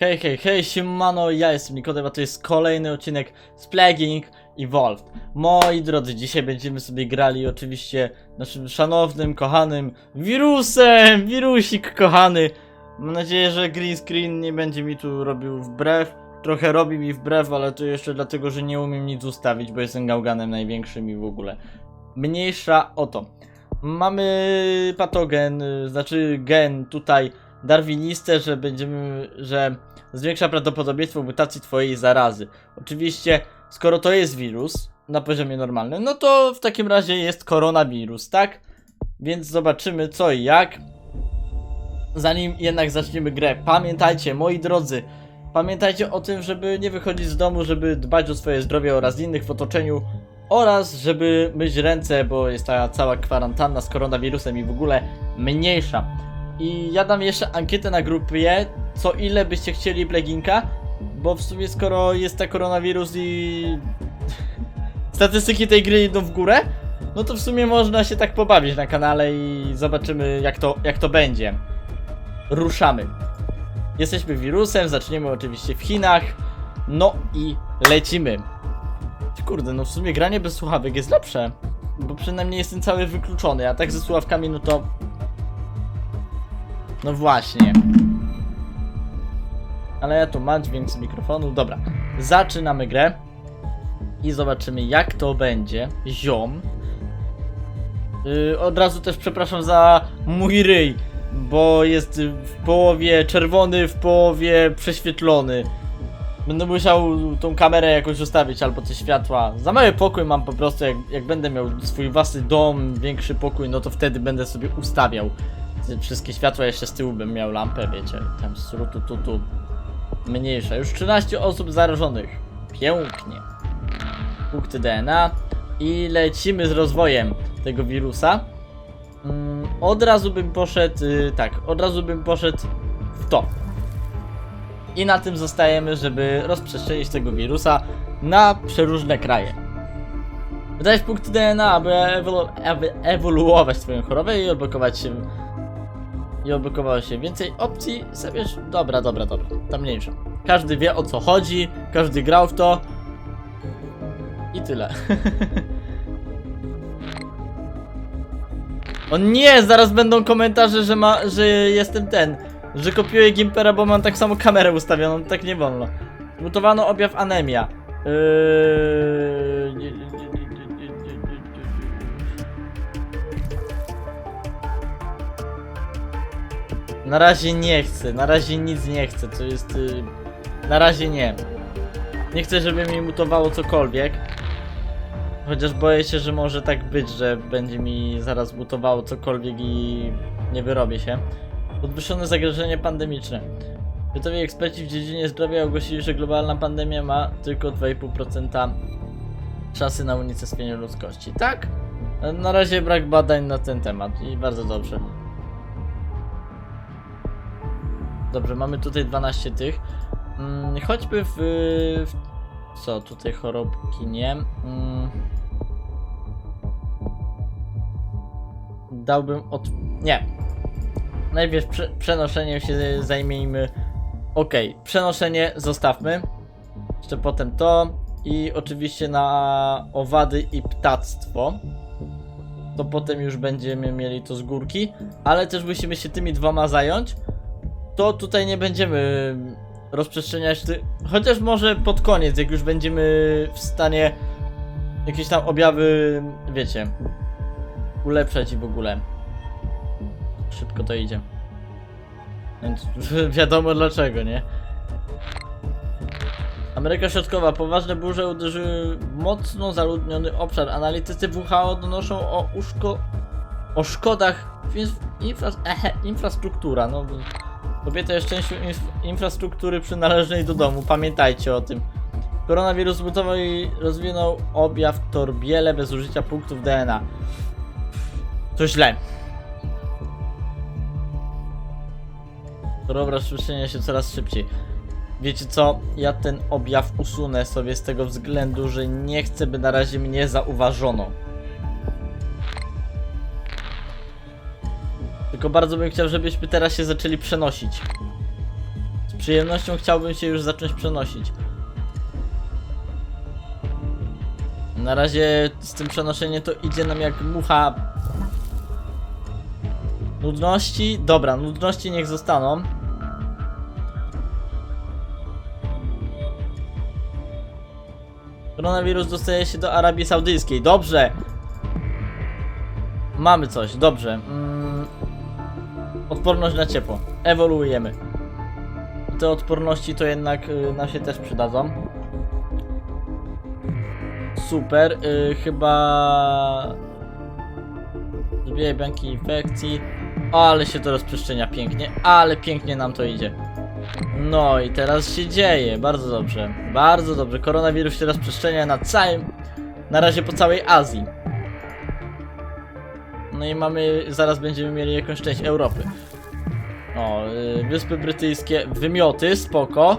Hej, hej, hej, siemano, ja jestem Nikodem, a to jest kolejny odcinek z Plaguing Evolved. Moi drodzy, dzisiaj będziemy sobie grali oczywiście naszym szanownym, kochanym wirusem, wirusik kochany. Mam nadzieję, że green screen nie będzie mi tu robił wbrew. Trochę robi mi wbrew, ale to jeszcze dlatego, że nie umiem nic ustawić, bo jestem gałganem największym i w ogóle. Mniejsza o to. Mamy patogen, y, znaczy gen tutaj darwiniste, że będziemy, że zwiększa prawdopodobieństwo mutacji twojej zarazy. Oczywiście, skoro to jest wirus na poziomie normalnym, no to w takim razie jest koronawirus, tak? Więc zobaczymy co i jak. Zanim jednak zaczniemy grę, pamiętajcie, moi drodzy, pamiętajcie o tym, żeby nie wychodzić z domu, żeby dbać o swoje zdrowie oraz innych w otoczeniu oraz żeby myć ręce, bo jest ta cała kwarantanna z koronawirusem i w ogóle mniejsza. I ja dam jeszcze ankietę na grupie, co ile byście chcieli pleginka, bo w sumie skoro jest ta koronawirus i statystyki tej gry idą w górę, no to w sumie można się tak pobawić na kanale i zobaczymy jak to, jak to będzie. Ruszamy. Jesteśmy wirusem, zaczniemy oczywiście w Chinach, no i lecimy. Kurde, no w sumie granie bez słuchawek jest lepsze, bo przynajmniej jestem cały wykluczony, a tak ze słuchawkami no to no właśnie. Ale ja tu mam dźwięk z mikrofonu. Dobra, zaczynamy grę. I zobaczymy jak to będzie. Ziom. Yy, od razu też przepraszam za mój ryj, bo jest w połowie czerwony, w połowie prześwietlony. Będę musiał tą kamerę jakoś ustawić albo coś światła. Za mały pokój mam po prostu, jak, jak będę miał swój własny dom, większy pokój, no to wtedy będę sobie ustawiał te wszystkie światła, jeszcze z tyłu bym miał lampę, wiecie, tam z tu, tu, tu. Mniejsza. Już 13 osób zarażonych. Pięknie. Punkty DNA. I lecimy z rozwojem tego wirusa. Mm, od razu bym poszedł, y, tak, od razu bym poszedł w to. I na tym zostajemy, żeby rozprzestrzenić tego wirusa na przeróżne kraje. Wydajesz punkty DNA, aby, ewolu ewoluować swoją chorobę i odblokować się i odblokowało się więcej opcji, zabierz... Dobra, dobra, dobra, tam mniejsza. Każdy wie o co chodzi, każdy grał w to. I tyle. o nie, zaraz będą komentarze, że ma, że jestem ten, że kopiuję Gimpera, bo mam tak samo kamerę ustawioną, tak nie wolno. Mutowano objaw anemia. Yy... Na razie nie chcę, na razie nic nie chcę, to jest... Y... Na razie nie. Nie chcę, żeby mi mutowało cokolwiek. Chociaż boję się, że może tak być, że będzie mi zaraz mutowało cokolwiek i nie wyrobię się. Podwyższone zagrożenie pandemiczne. Gotowi eksperci w dziedzinie zdrowia ogłosili, że globalna pandemia ma tylko 2,5% szansy na unicestwienie ludzkości. Tak? Na razie brak badań na ten temat i bardzo dobrze. Dobrze, mamy tutaj 12 tych. Mm, choćby w, w. Co tutaj chorobki nie? Mm. Dałbym od. Nie. Najpierw prze, się zajmijmy. Okej, przenoszenie zostawmy. Jeszcze potem to. I oczywiście na owady i ptactwo. To potem już będziemy mieli to z górki. Ale też musimy się tymi dwoma zająć to tutaj nie będziemy rozprzestrzeniać, chociaż może pod koniec, jak już będziemy w stanie jakieś tam objawy, wiecie, ulepszać i w ogóle. Szybko to idzie. Więc wiadomo dlaczego, nie? Ameryka Środkowa. Poważne burze uderzyły w mocno zaludniony obszar. Analitycy WHO donoszą o uszko... o szkodach infra... infrastruktura. No, Kobieta jest częścią inf infrastruktury przynależnej do domu, pamiętajcie o tym. Koronawirus zmutował i rozwinął objaw torbiele bez użycia punktów DNA. To źle. Choroba rozprzestrzenia się coraz szybciej. Wiecie co? Ja ten objaw usunę sobie z tego względu, że nie chcę, by na razie mnie zauważono. Tylko bardzo bym chciał, żebyśmy teraz się zaczęli przenosić. przyjemnością chciałbym się już zacząć przenosić. Na razie z tym przenoszeniem to idzie nam jak mucha. Nudności? Dobra, nudności niech zostaną. Koronawirus dostaje się do Arabii Saudyjskiej. Dobrze! Mamy coś, dobrze. Odporność na ciepło. Ewoluujemy. Te odporności to jednak y, nam się też przydadzą. Super. Y, chyba. Zbijaj banki infekcji. Ale się to rozprzestrzenia pięknie. Ale pięknie nam to idzie. No i teraz się dzieje. Bardzo dobrze. Bardzo dobrze. Koronawirus się rozprzestrzenia na całym. Na razie po całej Azji. No i mamy. Zaraz będziemy mieli jakąś część Europy. O, y, Wyspy Brytyjskie, wymioty, spoko.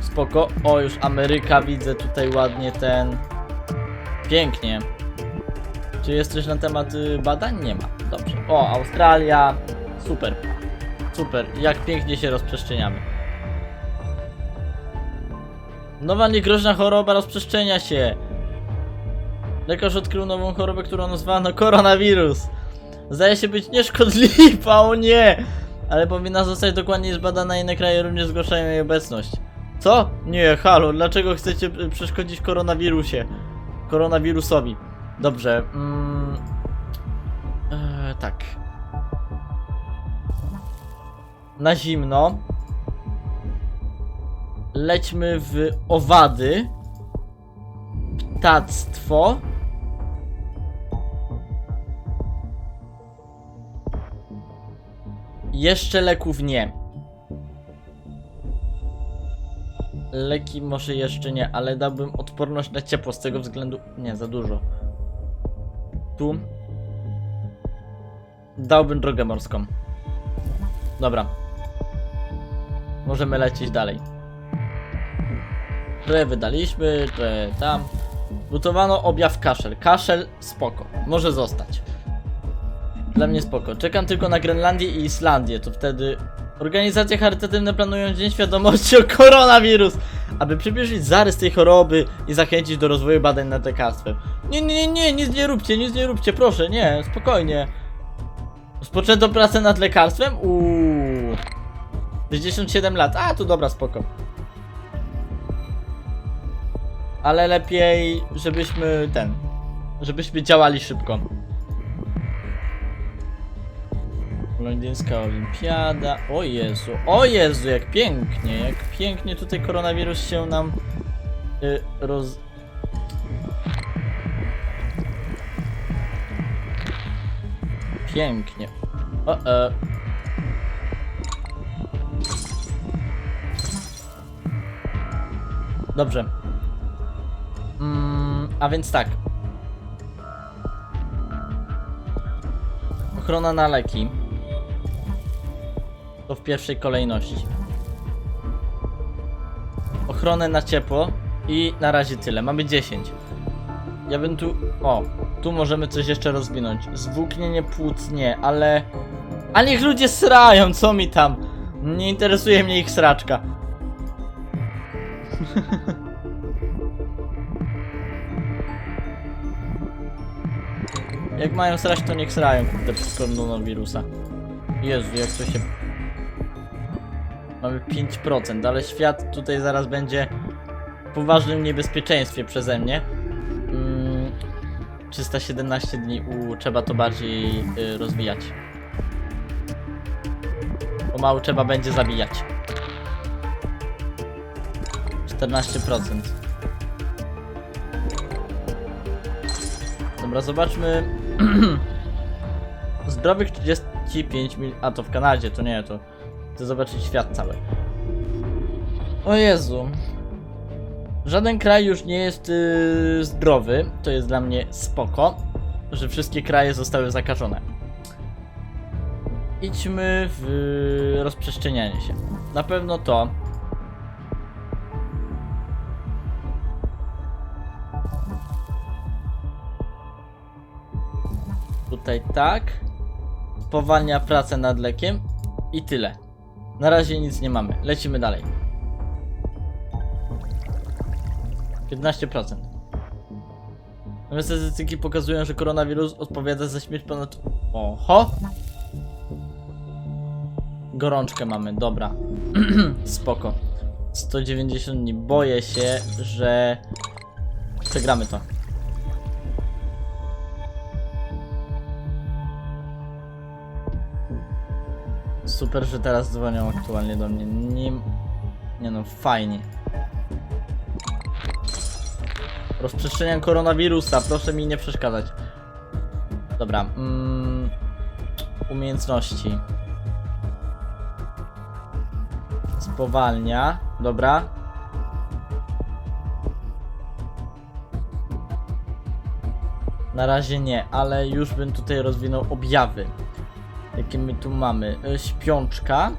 Spoko. O, już Ameryka widzę tutaj ładnie ten. Pięknie. Czy jest coś na temat y, badań? Nie ma. Dobrze. O, Australia. Super. Super. Jak pięknie się rozprzestrzeniamy. Nowa niegroźna choroba rozprzestrzenia się. Lekarz odkrył nową chorobę, którą nazwano koronawirus. Zdaje się być nieszkodliwa, o nie! Ale powinna zostać dokładnie zbadana, inne kraje również zgłaszają jej obecność. Co? Nie, halo, dlaczego chcecie przeszkodzić koronawirusie? Koronawirusowi. Dobrze. Mm, e, tak. Na zimno. Lećmy w owady. Ptactwo. Jeszcze leków nie. Leki może jeszcze nie, ale dałbym odporność na ciepło z tego względu. Nie, za dużo. Tu. Dałbym drogę morską. Dobra. Możemy lecieć dalej. Trochę wydaliśmy, trochę tam. Gotowano objaw kaszel. Kaszel spoko. Może zostać. Dla mnie spoko. Czekam tylko na Grenlandię i Islandię, to wtedy organizacje charytatywne planują Dzień Świadomości o koronawirus, aby przybliżyć zarys tej choroby i zachęcić do rozwoju badań nad lekarstwem. Nie, nie, nie, nie, nic nie róbcie, nic nie róbcie, proszę, nie, spokojnie. Rozpoczęto pracę nad lekarstwem? Uuu. 67 lat, a to dobra, spoko. Ale lepiej, żebyśmy ten, żebyśmy działali szybko. Londyńska olimpiada. O Jezu, o Jezu, jak pięknie, jak pięknie tutaj koronawirus się nam y, roz... Pięknie. O, e. Dobrze. Mm, a więc tak. Ochrona na leki. To w pierwszej kolejności. Ochronę na ciepło i na razie tyle. Mamy 10. Ja bym tu. O, tu możemy coś jeszcze rozwinąć. Zwłóknienie płuc nie, ale. A niech ludzie srają, co mi tam? Nie interesuje mnie ich sraczka. Jak mają srać, to niech srają, kurde, przez koronawirusa. Jezu, jak to się... Mamy 5%, ale świat tutaj zaraz będzie w poważnym niebezpieczeństwie przeze mnie. Mm, 317 dni, u, trzeba to bardziej y, rozwijać. Pomału trzeba będzie zabijać. 14%. Dobra, zobaczmy. Zdrowych 35 mil. A to w Kanadzie, to nie, to. Chcę zobaczyć świat cały. O Jezu. Żaden kraj już nie jest yy, zdrowy. To jest dla mnie spoko, że wszystkie kraje zostały zakażone. Idźmy w rozprzestrzenianie się. Na pewno to. Tutaj tak. Spowalnia pracę nad lekiem i tyle. Na razie nic nie mamy. Lecimy dalej. 15%. Nowe statystyki pokazują, że koronawirus odpowiada za śmierć ponad... Oho! Gorączkę mamy, dobra. Spoko. 190 dni. Boję się, że... Przegramy to. Super, że teraz dzwonią aktualnie do mnie. Nie, nie no, fajnie. Rozprzestrzeniam koronawirusa, proszę mi nie przeszkadzać. Dobra. Mm, umiejętności. Spowalnia. Dobra. Na razie nie, ale już bym tutaj rozwinął objawy. Jakie my tu mamy? E, Śpiączka.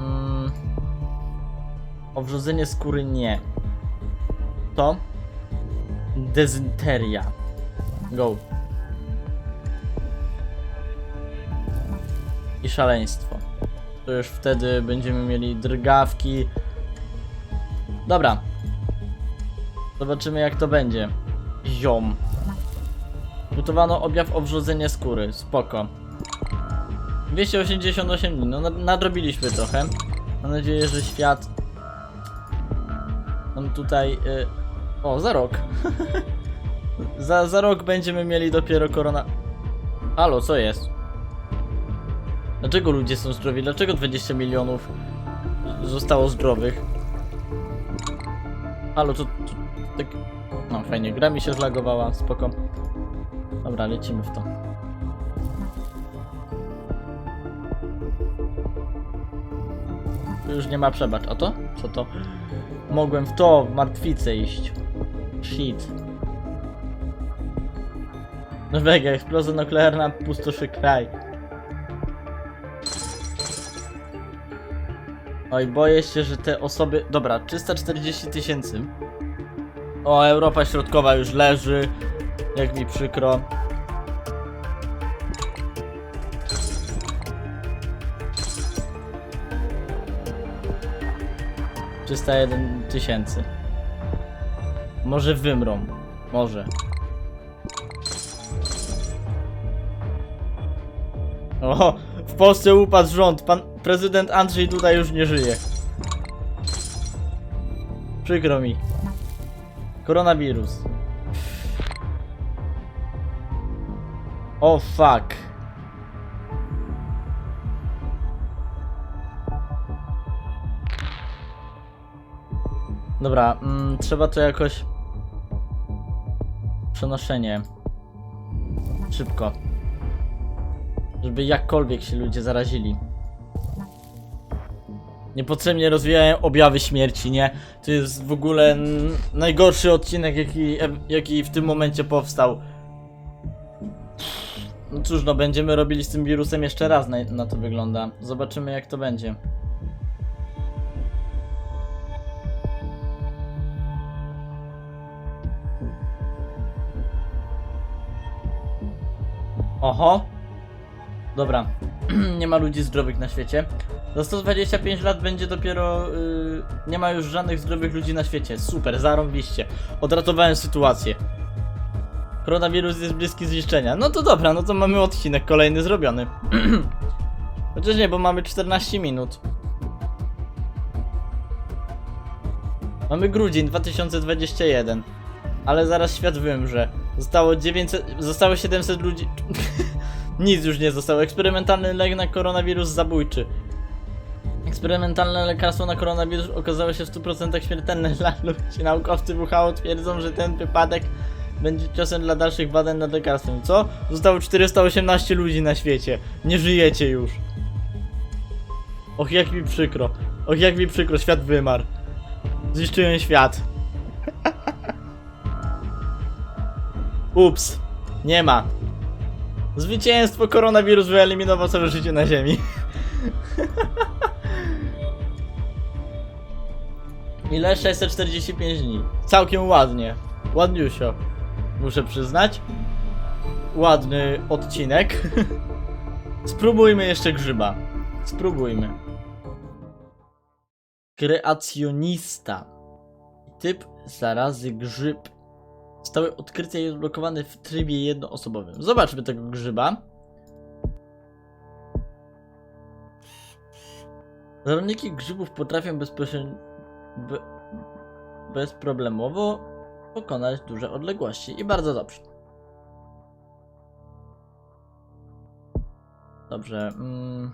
Mm. Owrzodzenie skóry nie. To. Dezynteria. Go. I szaleństwo. To już wtedy będziemy mieli drgawki. Dobra. Zobaczymy jak to będzie. Ziom. Gotowano objaw owrzodzenia skóry. Spoko. 288 dni, no nad- nadrobiliśmy trochę. Mam nadzieję, że świat nam tutaj... Y... O, za rok. za, za rok będziemy mieli dopiero korona... Halo, co jest? Dlaczego ludzie są zdrowi? Dlaczego 20 milionów zostało zdrowych? Halo, to, to tak... No fajnie, gra mi się zlagowała, spoko. Dobra, lecimy w to. Już nie ma przebacz. A to? Co to? Mogłem w to, w martwicę iść. Shit. Norwegia, eksplozja nuklearna pustoszy kraj. Oj, boję się, że te osoby... Dobra, 340 tysięcy. O, Europa Środkowa już leży. Jak mi przykro. Trzysta jeden tysięcy. Może wymrą. Może. O, w Polsce upadł rząd. Pan prezydent Andrzej Duda już nie żyje. Przykro mi. Koronawirus. O fuck. Dobra, mm, trzeba to jakoś... Przenoszenie. Szybko. Żeby jakkolwiek się ludzie zarazili. Niepotrzebnie rozwijają objawy śmierci, nie? To jest w ogóle najgorszy odcinek, jaki, jaki w tym momencie powstał. No cóż, no będziemy robili z tym wirusem jeszcze raz, na, na to wygląda. Zobaczymy jak to będzie. Oho. Dobra. nie ma ludzi zdrowych na świecie. Za 125 lat będzie dopiero. Yy, nie ma już żadnych zdrowych ludzi na świecie. Super, zarąbiście. Odratowałem sytuację. Koronawirus jest bliski zniszczenia. No to dobra, no to mamy odcinek kolejny zrobiony. Chociaż nie, bo mamy 14 minut. Mamy grudzień 2021. Ale zaraz świat wymrze. Zostało 900. Zostało 700 ludzi. Nic już nie zostało. Eksperymentalny lek na koronawirus zabójczy. Eksperymentalne lekarstwo na koronawirus okazało się w 100% śmiertelne dla ludzi. Naukowcy WHO twierdzą, że ten wypadek będzie ciosem dla dalszych badań nad lekarstwem. Co? Zostało 418 ludzi na świecie. Nie żyjecie już. Och, jak mi przykro. Och, jak mi przykro. Świat wymarł. Zniszczyłem świat. Ups. Nie ma. Zwycięstwo koronawirus wyeliminował całe życie na ziemi. Ile? 645 dni. Całkiem ładnie. Ładniusio. Muszę przyznać. Ładny odcinek. Spróbujmy jeszcze grzyba. Spróbujmy. kreacjonista. Typ zarazy grzyb. Zostały odkryte i odblokowane w trybie jednoosobowym. Zobaczmy tego grzyba. Zawodniki grzybów potrafią bezproblemowo pokonać duże odległości i bardzo dobrze. Dobrze. Mm.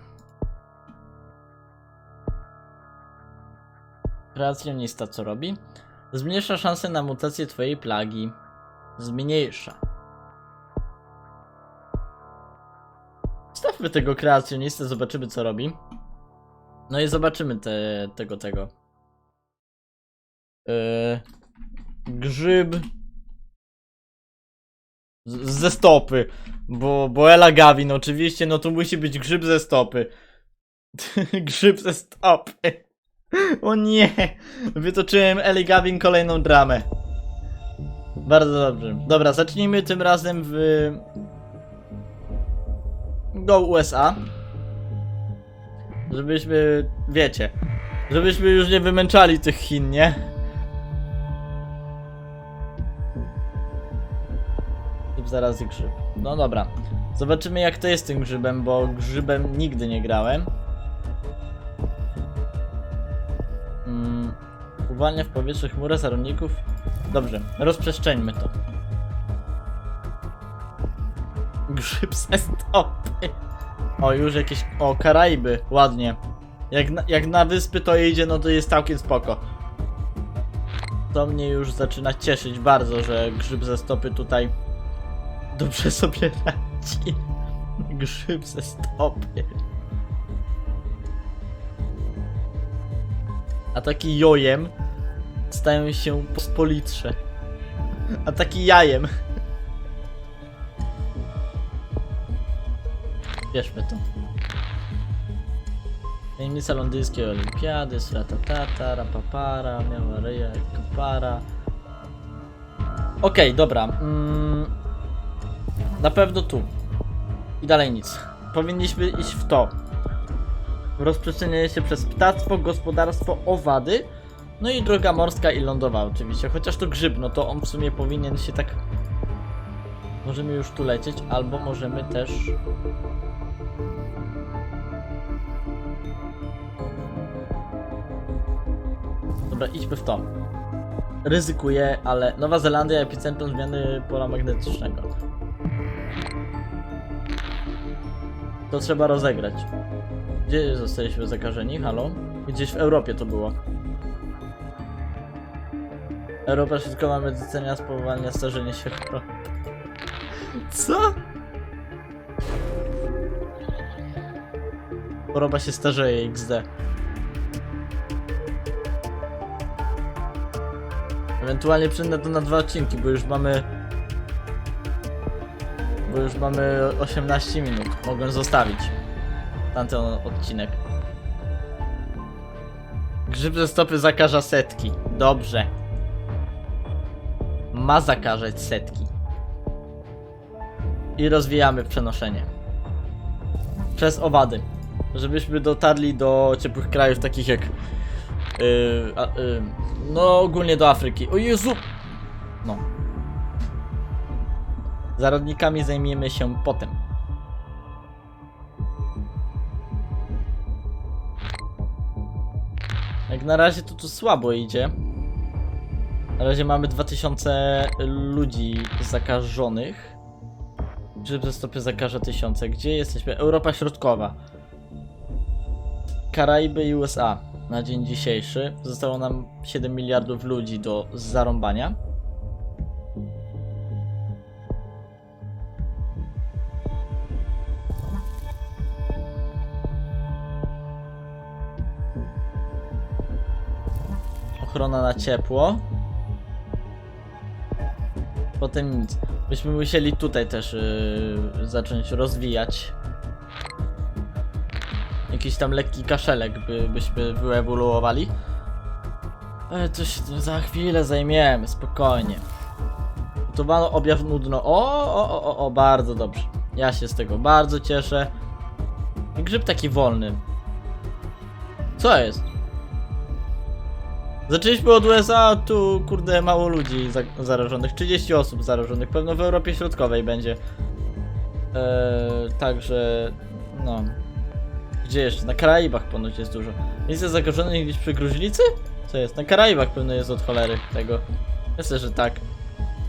Kreacjonista co robi? Zmniejsza szanse na mutację twojej plagi. Zmniejsza. Stawmy tego kreacjonistę, zobaczymy co robi. No i zobaczymy te, tego, tego. Yy, grzyb. Z, ze stopy. Bo, bo Ela Gavin, oczywiście, no to musi być grzyb ze stopy. grzyb ze stopy. O nie! Wytoczyłem Eli Gavin kolejną dramę. Bardzo dobrze. Dobra, zacznijmy tym razem w. Go USA. Żebyśmy. Wiecie. Żebyśmy już nie wymęczali tych Chin, nie? Typ zaraz i grzyb. No dobra. Zobaczymy jak to jest z tym grzybem, bo grzybem nigdy nie grałem. Mm, uwalnia w powietrze chmurę zarobników. Dobrze, rozprzestrzeńmy to. Grzyb ze stopy. O, już jakieś. O, Karaiby, ładnie. Jak na, jak na wyspy to idzie, no to jest całkiem spoko. To mnie już zaczyna cieszyć bardzo, że grzyb ze stopy tutaj dobrze sobie radzi. Grzyb ze stopy. Ataki jojem stają się pospolitsze. Ataki jajem. Bierzmy to. Tajemnica londyńskiej olimpiady, sratatata, rapapara, miała ryja, kapara. Okej, dobra. Mm, na pewno tu. I dalej nic. Powinniśmy iść w to. Rozprzestrzenianie się przez ptactwo, gospodarstwo, owady. No i droga morska i lądowa oczywiście. Chociaż to grzyb, no to on w sumie powinien się tak... Możemy już tu lecieć, albo możemy też... Dobra, idźmy w to. Ryzykuję, ale Nowa Zelandia epicentrum zmiany pola magnetycznego. To trzeba rozegrać. Gdzie zostaliśmy zakażeni? Halo? Gdzieś w Europie to było. Europa środkowa medycyna spowalnia starzenie się. Co? Choroba się starzeje XD. Ewentualnie przynę to na dwa odcinki, bo już mamy... Bo już mamy 18 minut. Mogłem zostawić tamten odcinek. Grzyb ze stopy zakaża setki. Dobrze. Ma zakażać setki. I rozwijamy przenoszenie. Przez owady. Żebyśmy dotarli do ciepłych krajów takich jak... Yy, a, yy, no ogólnie do Afryki. O Jezu! No. Zarodnikami zajmiemy się potem. Jak na razie to tu słabo idzie. Na razie mamy 2000 ludzi zakażonych. Grzyb ze stopy zakaża tysiące. Gdzie jesteśmy? Europa Środkowa. Karaiby i USA. Na dzień dzisiejszy zostało nam 7 miliardów ludzi do zarąbania. Ochrona na ciepło. Potem nic. Byśmy musieli tutaj też yy, zacząć rozwijać. Jakiś tam lekki kaszelek by, byśmy wyewoluowali. Ale to się za chwilę zajmiemy, spokojnie. Gotowano objaw nudno. O, o, o, o, o, bardzo dobrze. Ja się z tego bardzo cieszę. Grzyb taki wolny. Co jest? Zaczęliśmy od USA, tu kurde mało ludzi za zarażonych, 30 osób zarażonych, pewno w Europie Środkowej będzie. Eee, także, no. Gdzie jeszcze? Na Karaibach ponoć jest dużo. Jest zakażonych gdzieś przy Gruźlicy? Co jest? Na Karaibach pewno jest od cholery tego. Myślę, że tak.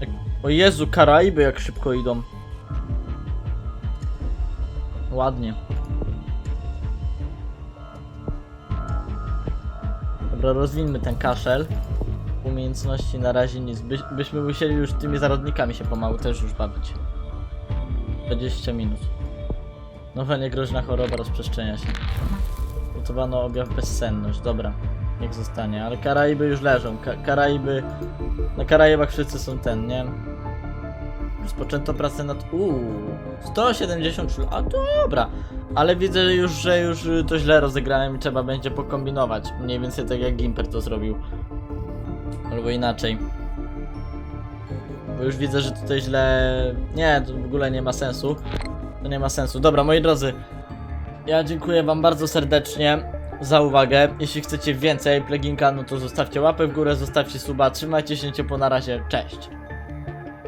Jak... O Jezu, Karaiby jak szybko idą. Ładnie. Dobra, rozwinmy ten kaszel. Umiejętności na razie nic. By, byśmy musieli już tymi zarodnikami się pomału też już bawić. 20 minut. Nowa niegroźna choroba rozprzestrzenia się. Gotowano objaw bezsenność. Dobra, niech zostanie. Ale Karaiby już leżą. Ka Karaiby... Na Karaibach wszyscy są ten, nie? Rozpoczęto pracę nad... Uuu, 170 szul. A dobra. Ale widzę już, że już y, to źle rozegrałem i trzeba będzie pokombinować. Mniej więcej tak jak Gimper to zrobił. Albo inaczej. Bo już widzę, że tutaj źle... Nie, to w ogóle nie ma sensu. To nie ma sensu. Dobra, moi drodzy. Ja dziękuję wam bardzo serdecznie za uwagę. Jeśli chcecie więcej pleginka, no to zostawcie łapę w górę, zostawcie suba. Trzymajcie się ciepło na razie. Cześć.